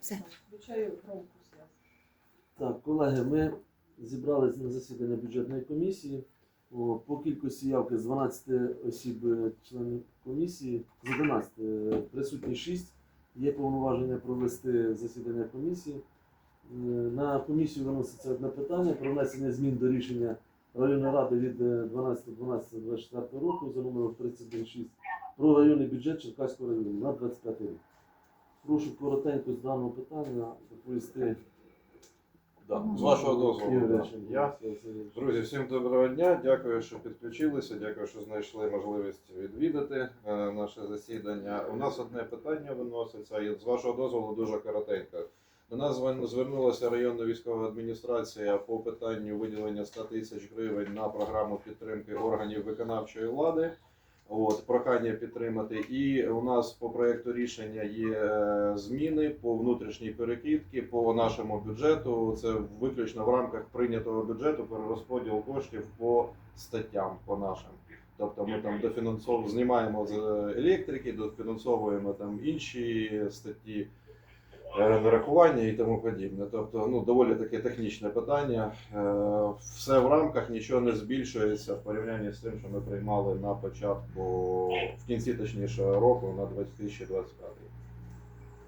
Все. Включаю громку. Так, колеги, ми зібралися на засідання бюджетної комісії. О, По кількості явки з 12 осіб е, членів комісії, з 11 е, присутні 6. Є повноваження провести засідання комісії. Е, На комісію виноситься одне питання про внесення змін до рішення районної ради від е, 12.12.24 року за номером 31.6 про районний бюджет Черкаського району на 25 рік. Прошу коротенько з даного питання доповісти Да. З вашого дозволу. Да. Я Друзі, всім доброго дня. Дякую, що підключилися. Дякую, що знайшли можливість відвідати е, наше засідання. У нас одне питання виноситься, і з вашого дозволу дуже коротенько. До нас звер- звернулася районна військова адміністрація по питанню виділення 100 тисяч гривень на програму підтримки органів виконавчої влади. От, прохання підтримати. І у нас по проекту рішення є е, зміни по внутрішній перекидці, по нашому бюджету. Це виключно в рамках прийнятого бюджету перерозподіл коштів по статтям по нашим. Тобто ми там дофінансовуємо, знімаємо з електрики, дофінансовуємо там інші статті е, нарахування і тому подібне. Тобто, ну доволі таке технічне питання. Е, Все в рамках нічого не збільшується в порівнянні з тим, що ми приймали на початку, в кінці точніше року на 2025 рік.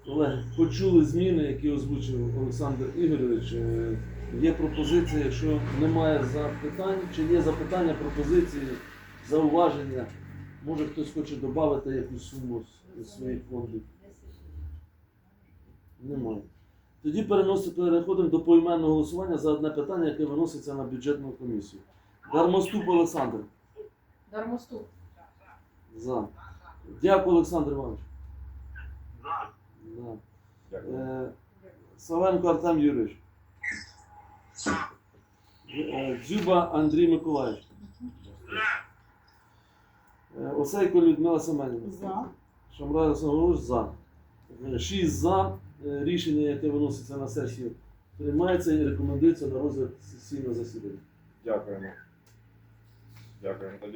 Колеги, почули зміни, які озвучив Олександр Ігорович. Е, Є пропозиція, якщо немає запитань, чи є запитання, пропозиції, зауваження, може хтось хоче додати якусь суму з своїх фондів. Немає. Тоді переходимо до поіменного голосування за одне питання, яке виноситься на бюджетну комісію. Дармоступ Олександр. Дармоступ. За. Дякую, Олександр Іванович. За. Дякую. Е, Савенко Артем Юрійович. Е, Дзюба Андрій Миколаївич. Е, Осейко Людмила Семенівна. За. Шамрай Олександр за. Шість за. Е, Рішення, яке виноситься на сесію, приймається і рекомендується на розгляд сесійного засідання. Дякуємо. Дякуємо.